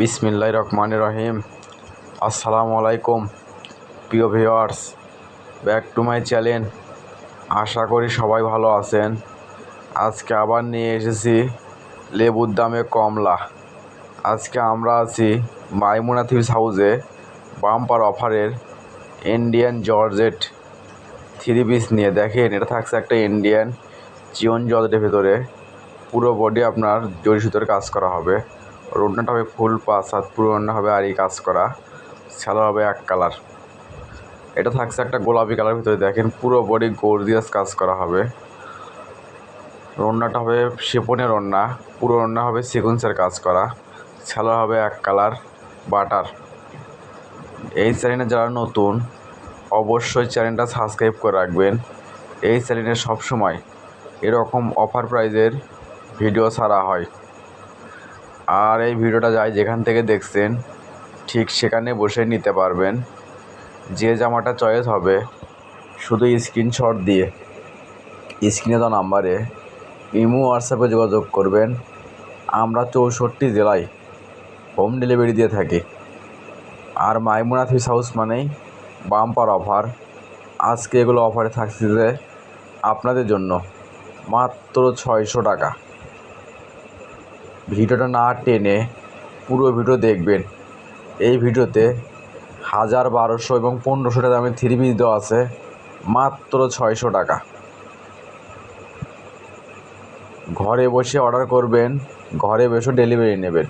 বিসমিল্লাহ রহমান রহিম। আসসালামু আলাইকুম, প্রিয় viewers back to my channel. আশা করি সবাই ভালো আছেন। আজকে আবার নিয়ে এসেছি লেবুর দামে কমলা। আজকে আমরা আছি মাইমুনা থিপস হাউসে বাম্পার অফারের ইন্ডিয়ান জর্জেট থ্রি পিস নিয়ে। দেখেন, এটা থাকছে একটা ইন্ডিয়ান চিয়ন জর্জেটের ভেতরে। পুরো বডি আপনার জরি সুতোর কাজ করা হবে। রোডনাটা হবে ফুল পাস আর পুরো হবে আর এই কাজ করা। স্যালো হবে এক কালার। এটা থাকছে একটা গোলাপি কালার ভিতরে, দেখেন পুরো বডি গর্জিয়াস কাজ করা হবে। রন্নাটা হবে শিপনের রন্না পুরো রন্না হবে সিকুন্সের কাজ করা। স্যালো হবে এক কালার, বাটার। এই চ্যানেলে যারা নতুন, অবশ্যই চ্যানেলটা সাবস্ক্রাইব করে রাখবেন। এই চ্যানেলে সবসময় এরকম অফার প্রাইজের ভিডিও ছাড়া হয়। আর এই ভিডিওটা যায় যেখান থেকে দেখছেন, ঠিক সেখানে বসে নিতে পারবেন। যে জামাটা চয়েস হবে, শুধু স্ক্রিনশট দিয়ে স্ক্রিনে দেওয়া নাম্বারে ইমো হোয়াটসঅ্যাপে যোগাযোগ করবেন। আমরা চৌষট্টি জেলায় হোম ডেলিভারি দিয়ে থাকি। আর মাইমুনা ফিস হাউস মানেই বাম্পার অফার আজকে এগুলো অফারে থাকছে আপনাদের জন্য মাত্র ছয়শো টাকা। ভিডিওটা না টেনে পুরো ভিডিও দেখবেন। এই ভিডিওতে হাজার বারোশো এবং পনেরোশো টাকা দামের থ্রি পিস দেওয়া আছে, মাত্র ছয়শো টাকা। ঘরে বসে অর্ডার করবেন, ঘরে বসে ডেলিভারি নেবেন।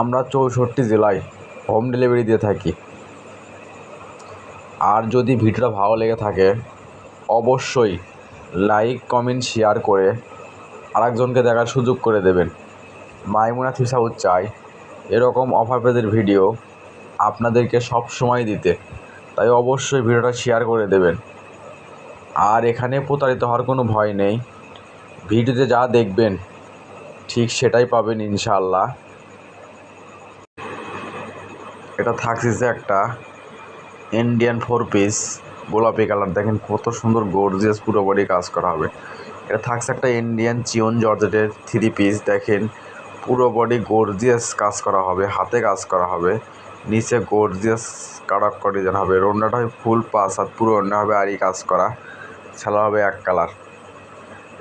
আমরা চৌষট্টি জেলায় হোম ডেলিভারি দিয়ে থাকি। আর যদি ভিডিওটা ভালো লেগে থাকে, অবশ্যই লাইক, কমেন্ট, শেয়ার করে আরেকজনকে দেখার সুযোগ করে দেবেন। মাইমুনা থিসাউদ চাই। এরকম অফার পেদের ভিডিও আপনাদেরকে সব সময় দিতে। তাই অবশ্যই ভিডিওটা শেয়ার করে দেবেন। আর এখানে প্রতারিত হওয়ার কোনো ভয় নেই। ভিডিওতে যা দেখবেন, ঠিক সেটাই পাবেন ইনশাআল্লাহ। এটা থাকছে একটা ইন্ডিয়ান ফোর পিস গোলাপি কালার। দেখেন কত সুন্দর গর্জিয়াস পুরো বডি কাজ করা হবে। এটা থাকছে একটা ইন্ডিয়ান চিয়ন জর্জেটের থ্রি পিস দেখেন। পুরো বডি গর্জিয়াস কাজ করা হবে, হাতে কাজ করা হবে। নিচে গর্জিয়াস কারাক ডিজাইন হবে। রোনাটা হবে ফুল পাস আর পুরো রান্না হবে, আরই কাজ করা। ছালা হবে এক কালার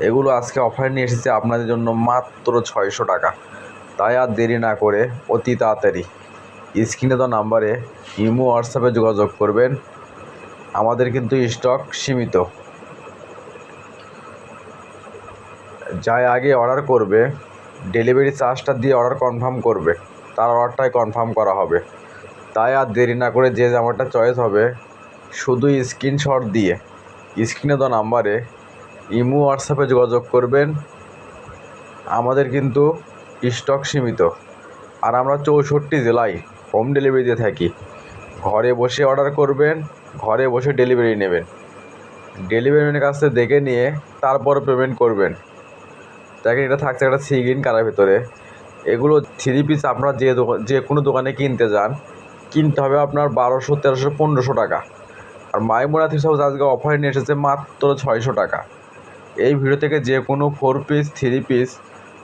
এগুলো আজকে অফারে নিয়ে এসেছে আপনাদের জন্য মাত্র ছয়শো টাকা। তাই আর দেরি না করে অতি তাড়াতাড়ি। স্ক্রিনে দেওয়া নাম্বারে ইমো হোয়াটসঅ্যাপে যোগাযোগ করবেন। আমাদের কিন্তু স্টক সীমিত। যাই আগে অর্ডার করবে ডেলিভারি চার্জটা দিয়ে অর্ডার কনফার্ম করবে, তার অর্ডারটাই কনফার্ম করা হবে। তাই আর দেরি না করে যে জামাটা চয়েস হবে, শুধু স্ক্রিনশট দিয়ে স্ক্রিনে দেওয়া নাম্বারে ইমো হোয়াটসঅ্যাপে যোগাযোগ করবেন। আমাদের কিন্তু স্টক সীমিত। আর আমরা চৌষট্টি জেলায় হোম ডেলিভারি দিয়ে থাকি। ঘরে বসে অর্ডার করবেন, ঘরে বসে ডেলিভারি নেবেন। ডেলিভারি ম্যানের কাছ থেকে দেখে নিয়ে তারপর পেমেন্ট করবেন। দেখেন, এটা থাকছে একটা সি গ্রিন কালার ভিতরে। এগুলো থ্রি পিস আপনারা যে দোকান যে কোনো দোকানে কিনতে যান, কিনতে হবে আপনার বারোশো, তেরোশো, পনেরোশো টাকা। আর মাইমোনা থ্রি হাউস আজকে অফারে নিয়ে এসেছে মাত্র ছয়শো টাকা। এই ভিডিও থেকে যে কোনো ফোর পিস থ্রি পিস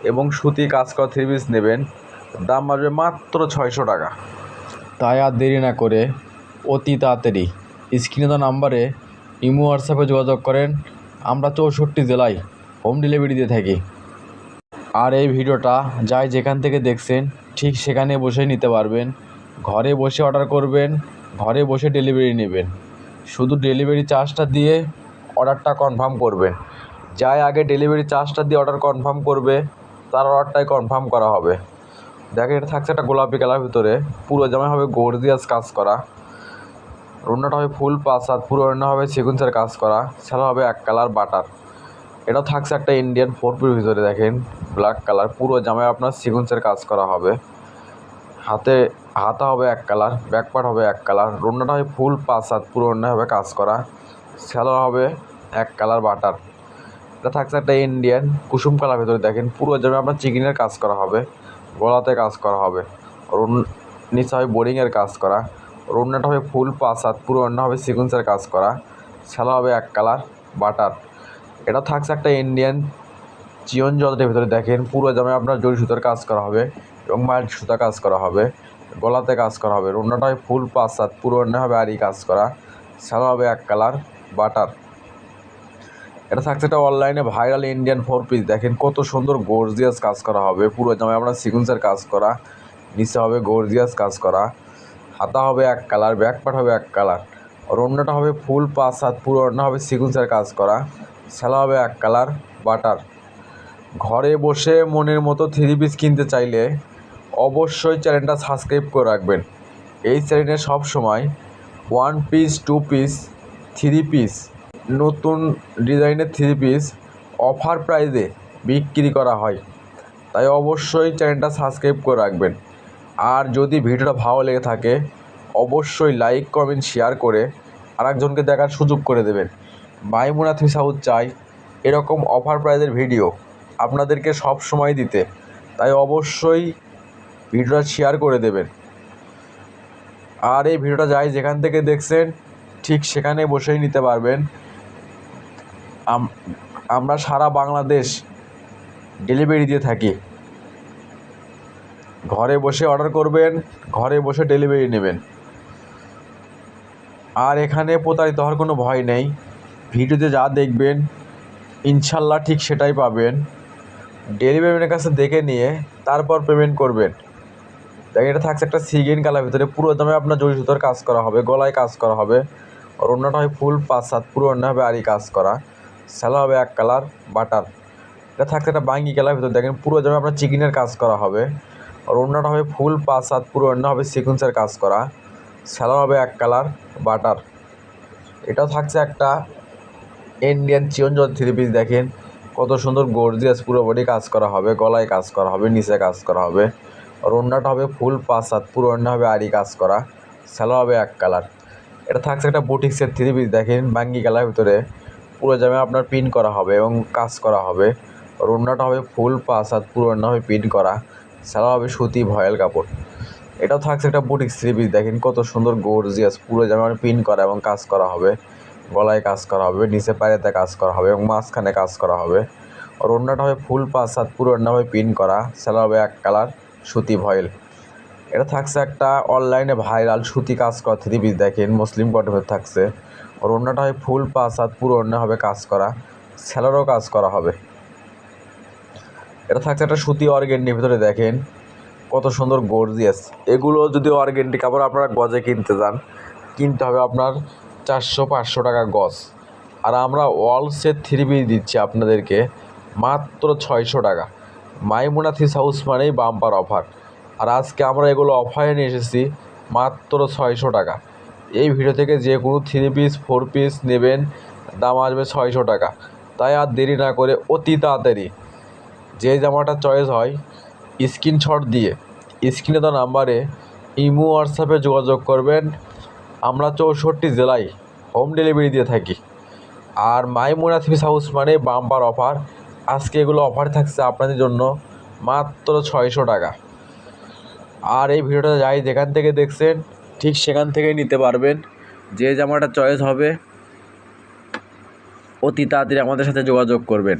এবং সুতি কাজ করা থ্রি পিস নেবেন, দাম বাড়বে মাত্র ছয়শো টাকা। তাই আর দেরি না করে অতি তাড়াতাড়ি স্ক্রিনে দেওয়া নাম্বারে ইমো হোয়াটসঅ্যাপে যোগাযোগ করেন। আমরা চৌষট্টি জেলায় হোম ডেলিভারি দিয়ে থাকি। আর এই ভিডিওটা যাই যেখান থেকে দেখছেন, ঠিক সেখানে বসে নিতে পারবেন। ঘরে বসে অর্ডার করবেন, ঘরে বসে ডেলিভারি নেবেন। শুধু ডেলিভারি চার্জটা দিয়ে অর্ডারটা কনফার্ম করবেন। যাই আগে ডেলিভারি চার্জটা দিয়ে অর্ডার কনফার্ম করবে, তার অর্ডারটাই কনফার্ম করা হবে। দেখেন, এটা থাকছে একটা গোলাপি কালার ভিতরে, পুরো জামাই হবে গর্জিয়াস কাজ করা। রান্নাটা হবে ফুল পাঁচ হাত, পুরো রান্না হবে সিকুন্সের কাজ করা। ছাড়া হবে এক কালার বাটার এটাও থাকছে একটা ইন্ডিয়ান ফোর পির ভিতরে দেখেন ব্ল্যাক কালার পুরো জামায় আপনার সিকুন্সের কাজ করা হবে। হাতে, হাতা হবে এক কালার ব্যাক পার্ট হবে এক কালার রান্নাটা হবে ফুল পাঁচ হাত পুরো রান্না হবে কাজ করা। স্যালো হবে এক কালার বাটার এটা থাকছে একটা ইন্ডিয়ান কুসুম কালার ভিতরে দেখেন, পুরো জামায় আপনার চিকেনের কাজ করা হবে, গলাতে কাজ করা হবে। নিচে হবে বোরিংয়ের কাজ করা। রুন্নাটা হবে ফুল পাঁচ হাত পুরো রান্না হবে সিকুন্সের কাজ করা। স্যালো হবে এক কালার বাটার এটা থাকছে একটা ইন্ডিয়ান চিয়ন জলের ভিতরে, দেখেন, পুরো জামে আপনার জরি সুতোর কাজ করা হবে এবং মাল্টি সুতা কাজ করা হবে, গলাতে কাজ করা হবে অন্যটা ফুল পাঁচ সাত পুরো অন্য হবে আরই কাজ করা, সাদা হবে এক কালার বাটার এটা থাকছে একটা অনলাইনে ভাইরাল ইন্ডিয়ান ফোর পিস দেখেন, কত সুন্দর গর্জিয়াস কাজ করা হবে, পুরো জামায় আপনার সিকুন্সের কাজ করা, নিচে হবে গর্জিয়াস কাজ করা, হাতা হবে এক কালার ব্যাক হবে এক কালার আর অন্যটা হবে ফুল পাঁচ সাত পুরো অন্য হবে সিকুন্সের কাজ করা। সেলা হবে এক কালার, বাটার। ঘরে বসে মনের মতো থ্রি পিস কিনতে চাইলে অবশ্যই চ্যানেলটা সাবস্ক্রাইব করে রাখবেন। এই চ্যানেলে সব সময় one piece two piece three piece নতুন ডিজাইনের থ্রি পিস অফার প্রাইজে বিক্রি করা হয়। তাই অবশ্যই চ্যানেলটা সাবস্ক্রাইব করে রাখবেন। আর যদি ভিডিওটা ভালো লেগে থাকে, অবশ্যই লাইক কমেন্ট শেয়ার করে আরেকজনকে দেখার সুযোগ করে দেবেন। মাইমুনা থ্রি সাউথ চাই, এরকম অফার প্রাইজের ভিডিও আপনাদেরকে সব সময় দিতে। তাই অবশ্যই ভিডিওটা শেয়ার করে দেবেন। আর এই ভিডিওটা যাই যেখান থেকে দেখছেন, ঠিক সেখানে বসেই নিতে পারবেন। আমরা সারা বাংলাদেশ ডেলিভারি দিয়ে থাকি। ঘরে বসে অর্ডার করবেন, ঘরে বসে ডেলিভারি নেবেন। আর এখানে প্রতারিত হওয়ার কোনো ভয় নেই। ভিডিওতে যা দেখবেন, ইনশাল্লাহ ঠিক সেটাই পাবেন। ডেলিভারি ম্যানের কাছে দেখে নিয়ে তারপর পেমেন্ট করবেন। দেখেন, এটা থাকছে একটা সিগিন কালার ভিতরে। পুরো দামে আপনার জড়ি সুতোর কাজ করা হবে, গলায় কাজ করা হবে। আর অন্যটা হয় ফুল পাঁচ সাত পুরো অন্য হবে আরই কাজ করা। স্যালা হবে এক কালার বাটার এটা থাকছে একটা বাঙ্গি কালার ভিতরে। দেখেন, পুরো জামে আপনার চিকেনের কাজ করা হবে। আর অন্যটা হবে ফুল পাঁচ সাত পুরো অন্য হবে সিকুয়েন্সের কাজ করা। স্যালা হবে এক কালার বাটার এটাও থাকছে একটা ইন্ডিয়ান চিয়ন যদি থ্রি পিস দেখেন। কত সুন্দর গর্জিয়াস পুরো বডি কাজ করা হবে, গলায় কাজ করা হবে, নিচে কাজ করা হবে। আর অন্যটা হবে ফুল পাঁচ সাত পুরো অন্য হবে আড়ি কাজ করা। স্যালো হবে এক কালার এটা থাকছে একটা বুটিক্সের থ্রি পিস দেখেন বাঙ্গি কালার ভিতরে। পুরো জামে আপনার পিন করা হবে এবং কাজ করা হবে। অন্যটা হবে ফুল পাঁচ সাত পুরো অন্য হবে পিন করা। স্যালো হবে সুতি, ভয়েল কাপড়। এটাও থাকছে একটা বুটিক্স থ্রি পিস দেখেন, কত সুন্দর গর্জিয়াস পুরো জামা পিন করা এবং কাজ করা হবে। গলায় কাজ করা হবে, নিচে পায়েতে কাজ করা হবে এবং মাঝখানে কাজ করা হবে। আর অন্যটা হবে ফুল পাঁচ পুরো অন্য হবে পিন করা। সেলা হবে এক কালার, সুতি ভয়েল। এটা থাকছে একটা অনলাইনে ভাইরাল সুতি কাজ করা থ্রি পিস দেখেন, মুসলিম কটনের থাকছে। আর অন্যটা হয় ফুল পাঁচ পুরো অন্য হবে কাজ করা। সেলারও কাজ করা হবে। এটা থাকছে একটা সুতি অর্গেন্ডির ভিতরে দেখেন, কত সুন্দর গর্জিয়াস এগুলো যদি অর্গেন্ডি কাপড় আপনারা গজে কিনতে যান, কিনতে হবে আপনার চারশো পাঁচশো টাকা গজ। আর আমরা অল সেট থ্রি পিস দিচ্ছি আপনাদেরকে, মাত্র ছয়শো টাকা। মাইমুনা থ্রিস হাউস মানেই বাম্পার অফার। আর আজকে আমরা এগুলো অফারে নিয়ে এসেছি, মাত্র ছয়শো টাকা। এই ভিডিও থেকে যে কোনো থ্রি পিস, ফোর পিস নেবেন, দাম আসবে ছয়শো টাকা। তাই আর দেরি না করে অতি তাড়াতাড়ি যে জামাটা চয়েস হয়, স্ক্রিনশট দিয়ে, স্ক্রিনে দেওয়া নাম্বারে ইমো, হোয়াটসঅ্যাপে যোগাযোগ করবেন। আমরা চৌষট্টি জেলায় হোম ডেলিভারি দিয়ে থাকি। আর মাইমুনা থ্রিস হাউস মানে বাম্পার অফার আজকে এগুলো অফার থাকছে আপনাদের জন্য মাত্র ছয়শো টাকা। আর এই ভিডিওটা যাই যেখান থেকে দেখছেন, ঠিক সেখান থেকেই নিতে পারবেন। যে জামাটা চয়েস হবে, অতি তাড়াতাড়ি আমাদের সাথে যোগাযোগ করবেন।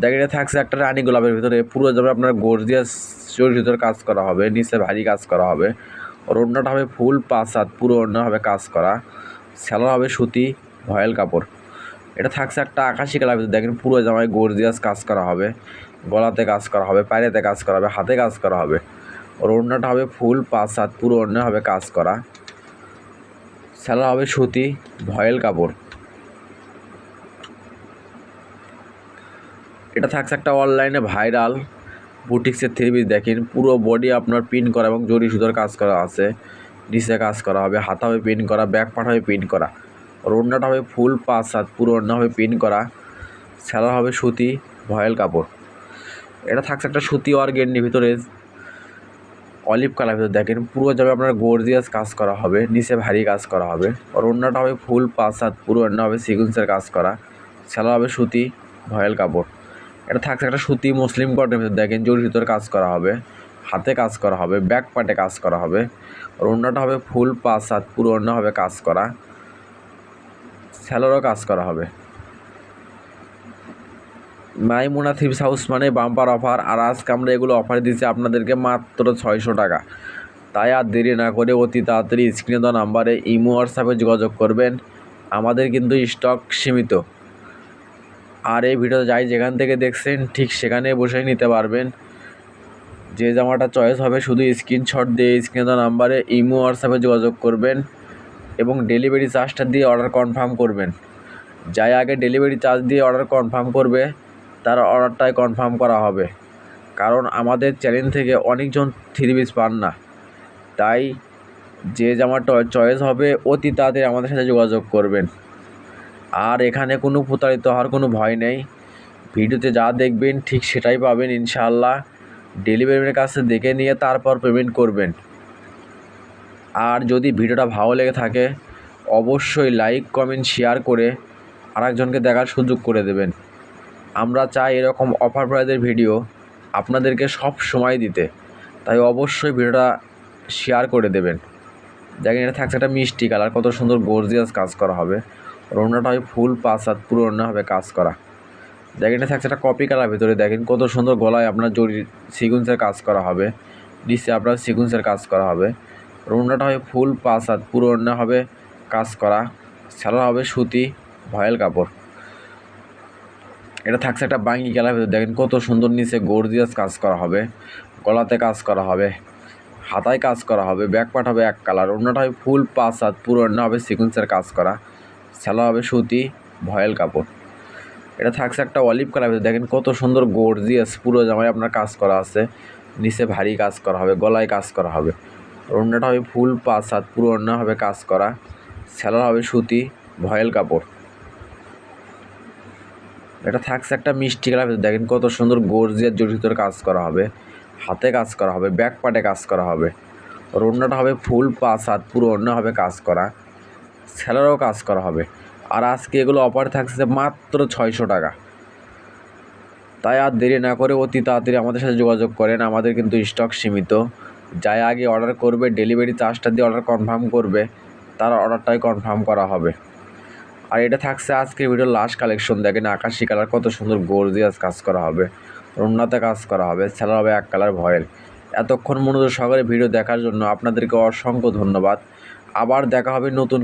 দেখেন থাকছে একটা রানী গোলাপের ভিতরে। পুরো জামা আপনার গর্জিয়াস, চোরের ভিতরে কাজ করা হবে, নিচে ভারী কাজ করা হবে। অন্যটা হবে ফুল পাঁচ সাত, পুরো অন্য হবে কাজ করা। স্যালোর হবে সুতি, ভয়েল কাপড়। এটা থাকছে একটা আকাশি কালার ভিতরে, দেখেন পুরো জামায় গর্জিয়াস কাজ করা হবে। গলাতে কাজ করা হবে, পায়েতে কাজ করা হবে, হাতে কাজ করা হবে। আর অন্যটা হবে ফুল পাঁচ সাত, পুরো অন্য হবে কাজ করা। স্যালোর হবে সুতি, ভয়েল কাপড়। এটা থাকছে একটা অনলাইনে ভাইরাল। বুটিক্সের থ্রি পিস দেখেন, পুরো বডি আপনার পিন করা এবং জরি সুতোর কাজ করা আছে। নিচে কাজ করা হবে হাতা হবে পিন করা ব্যাক পার্ট হবে পিন করা। আর অন্যটা হবে ফুল পাঁচ সাত পুরো অন্য হবে পিন করা। স্যালার হবে সুতি, ভয়েল কাপড়। এটা থাকছে একটা সুতি অর্গেন্ডির ভিতরে। অলিভ কালার ভিতরে দেখেন, পুরো যাবে আপনার গর্জিয়াস কাজ করা হবে, নিচে ভারী কাজ করা হবে। আর অন্যটা হবে ফুল পাঁচ সাত পুরো অন্য হবে সিকুয়েন্সের কাজ করা। স্যালার হবে সুতি, ভয়েল কাপড়। এটা থাকছে একটা সুতি মুসলিম কটনের ভিতরে। দেখেন জরির ভিতরে কাজ করা হবে, হাতে কাজ করা হবে ব্যাক পার্টে কাজ করা হবে। আর অন্যটা হবে ফুল পাঁচ সাত পুরো অন্য হবে কাজ করা। স্যালোরও কাজ করা হবে। মাইমুনা থ্রিপস হাউস মানে বাম্পার অফার। আর আজকে আমরা এগুলো অফার দিচ্ছি আপনাদেরকে মাত্র ছয়শো টাকা। তাই আর দেরি না করে অতি তাড়াতাড়ি স্ক্রিনে দেওয়া নাম্বারে ইমো, হোয়াটসঅ্যাপে যোগাযোগ করবেন। আমাদের কিন্তু স্টক সীমিত। আর এই ভিডিও যাই যেখান থেকে দেখছেন, ঠিক সেখানে বসেই নিতে পারবেন। যে জামাটা চয়েস হবে, শুধু স্ক্রিনশট দিয়ে স্ক্রিনে নাম্বারে ইমো হোয়াটসঅ্যাপে যোগাযোগ করবেন এবং ডেলিভারি চার্জটা দিয়ে অর্ডার কনফার্ম করবেন। যাই আগে ডেলিভারি চার্জ দিয়ে অর্ডার কনফার্ম করবে, তার অর্ডারটাই কনফার্ম করা হবে। কারণ আমাদের চ্যানেল থেকে অনেকজন থ্রি পিস পান না। তাই যে জামাটা চয়েস হবে, অতি তাড়াতাড়ি আমাদের সাথে যোগাযোগ করবেন। আর এখানে কোনো প্রতারিত হওয়ার কোনো ভয় নেই। ভিডিওতে যা দেখবেন ঠিক সেটাই পাবেন ইনশাআল্লাহ। ডেলিভারির কাছে দেখে নিয়ে তারপর পেমেন্ট করবেন। আর যদি ভিডিওটা ভালো লেগে থাকে, অবশ্যই লাইক, কমেন্ট, শেয়ার করে আরেকজনকে দেখার সুযোগ করে দেবেন। আমরা চাই এরকম অফার প্রাইজের ভিডিও আপনাদেরকে সব সময় দিতে। তাই অবশ্যই ভিডিওটা শেয়ার করে দেবেন। দেখেন, এটা থাকছে একটা মিষ্টি কালার, কত সুন্দর গর্জিয়াস কাজ করা হবে। রোনাটা হয় ফুল পাঁচ হাত পুরো হবে কাজ করা। এটা থাকছে একটা কপি কালার ভিতরে। দেখেন, কত সুন্দর গলায় আপনার জরি সিকুন্সের কাজ করা হবে। নিচে আপনার সিকুন্সের কাজ করা হবে। রোনাটা হয় ফুল পাঁচ হাত পুরো হবে কাজ করা। সালোয়ার হবে সুতি, ভয়েল কাপড়। এটা থাকছে একটা বাঙ্গি কালার ভিতরে। দেখেন, কত সুন্দর নিচে গর্জিয়াস কাজ করা হবে। গলাতে কাজ করা হবে। হাতায় কাজ করা হবে। ব্যাক পাট হবে এক কালার অন্যটা হবে ফুল পাঁচ হাত পুরো অন্য হবে সিকুয়েন্সের কাজ করা। স্যালো হবে সুতি, ভয়েল কাপড়। এটা থাকছে একটা অলিভ কালার দেখেন কত সুন্দর গর্জিয়াস পুরো জামায় আপনার কাজ করা আছে। নিচে ভারী কাজ করা হবে, গলায় কাজ করা হবে। অন্যটা হবে ফুল পাঁচ হাত, পুরো অন্য হবে কাজ করা। স্যালো হবে সুতি, ভয়েল কাপড়। এটা থাকছে একটা মিষ্টি কালার ভিতরে। দেখেন কত সুন্দর গর্জিয়ার জড়িত কাজ করা হবে। হাতে কাজ করা হবে ব্যাক পার্টে কাজ করা হবে। অন্যটা হবে ফুল পাঁচ হাত, পুরো অন্য হবে কাজ করা। স্যালারও কাজ করা হবে। আর আজকে এগুলো অফার থাকছে মাত্র ছয়শো টাকা। তাই আর দেরি না করে অতি তাড়াতাড়ি আমাদের সাথে যোগাযোগ করেন। আমাদের কিন্তু স্টক সীমিত। যাই আগে অর্ডার করবে, ডেলিভারি চার্জটা দিয়ে অর্ডার কনফার্ম করবে, তার অর্ডারটাই কনফার্ম করা হবে। আর এটা থাকছে আজকের ভিডিওর লাস্ট কালেকশন দেখেন আকাশি কালার, কত সুন্দর গর্জিয়াস কাজ করা হবে। রুন্নাতে কাজ করা হবে, স্যালার হবে এক কালার ভয়েল। এতক্ষণ মনোযোগ সহকারে ভিডিও দেখার জন্য আপনাদেরকে অসংখ্য ধন্যবাদ। আবার দেখা হবে নতুন